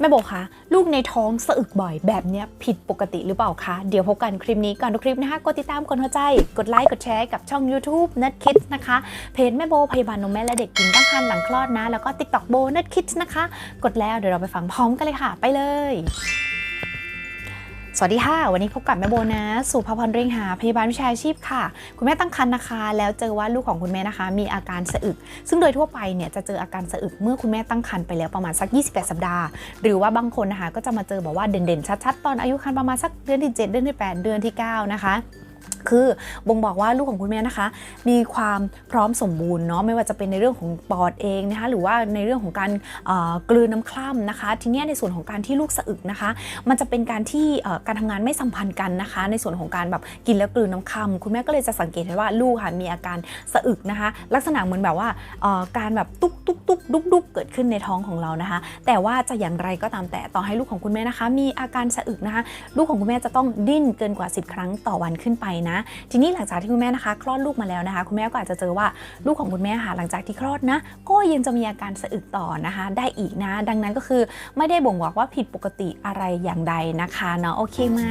แม่โบคะลูกในท้องสะอึกบ่อยแบบเนี้ยผิดปกติหรือเปล่าคะ เดี๋ยวพบกันคลิปนี้ก่อนทุกคลิปนะคะกดติดตามกดหัวใจ กดไลค์กดแชร์กับช่อง YouTube n e t Kids นะคะ เพจแม่โบพยาบาลนมแม่และเด็กหญิงตั้งครรภ์หลังคลอดนะ แล้วก็ TikTok โบ n e t Kids นะคะ กดแล้วเดี๋ยวเราไปฟังพร้อมกันเลยค่ะ ไปเลย สวัสดีค่ะ วันนี้พบกับแม่โบนะสุภาพรเร่งหาพยาบาลวิชาชีพค่ะ คุณแม่ตั้งครรภ์นะคะ แล้วเจอว่าลูกของคุณแม่นะคะ มีอาการสะอึก ซึ่งโดยทั่วไปเนี่ยจะเจออาการสะอึกเมื่อคุณแม่ตั้งครรภ์ไปแล้วประมาณสัก 28 สัปดาห์ หรือว่าบางคนนะคะก็จะมาเจอแบบว่าเด่นๆชัดๆ ตอนอายุครรภ์ประมาณสักเดือนที่ 7 เดือนที่ 8 เดือนที่ 9 นะคะ คือบ่งบอกว่าลูกของคุณแม่นะคะ มีความพร้อมสมบูรณ์เนาะไม่ว่าจะเป็นในเรื่องของปอดเองนะคะหรือว่าในเรื่องของการกลืนน้ำคร่ำนะคะ ทีนี้ในส่วนของการที่ลูกสะอึกนะคะ มันจะเป็นการที่การทำงานไม่สัมพันธ์กันนะคะ ในส่วนของการแบบกินแล้วกลืนน้ำคร่ำคุณแม่ก็เลยจะสังเกตเห็นว่าลูกค่ะมีอาการสะอึกนะคะ ลักษณะเหมือนแบบว่าการแบบตุ๊กตุ๊กตุ๊กดุกดุกเกิด ขึ้นในท้องของเรานะคะ แต่ว่าจะอย่างไรก็ตามแต่ต่อให้ลูกของคุณแม่นะคะ มีอาการสะอึกนะคะ ลูกของคุณแม่จะต้องดิ้นเกินกว่า 10 ครั้งต่อวันขึ้นไปนะ ทีนี้หลังจากที่คุณแม่นะคะ คลอดลูกมาแล้วนะคะ คุณแม่ก็อาจจะเจอว่าลูกของคุณแม่ค่ะหลังจากที่คลอดนะ ก็ยังจะมีอาการสะอึกต่อนะคะ ได้อีกนะ ดังนั้นก็คือไม่ได้บ่งบอกว่าผิดปกติอะไรอย่างใดนะคะเนาะโอเคไหม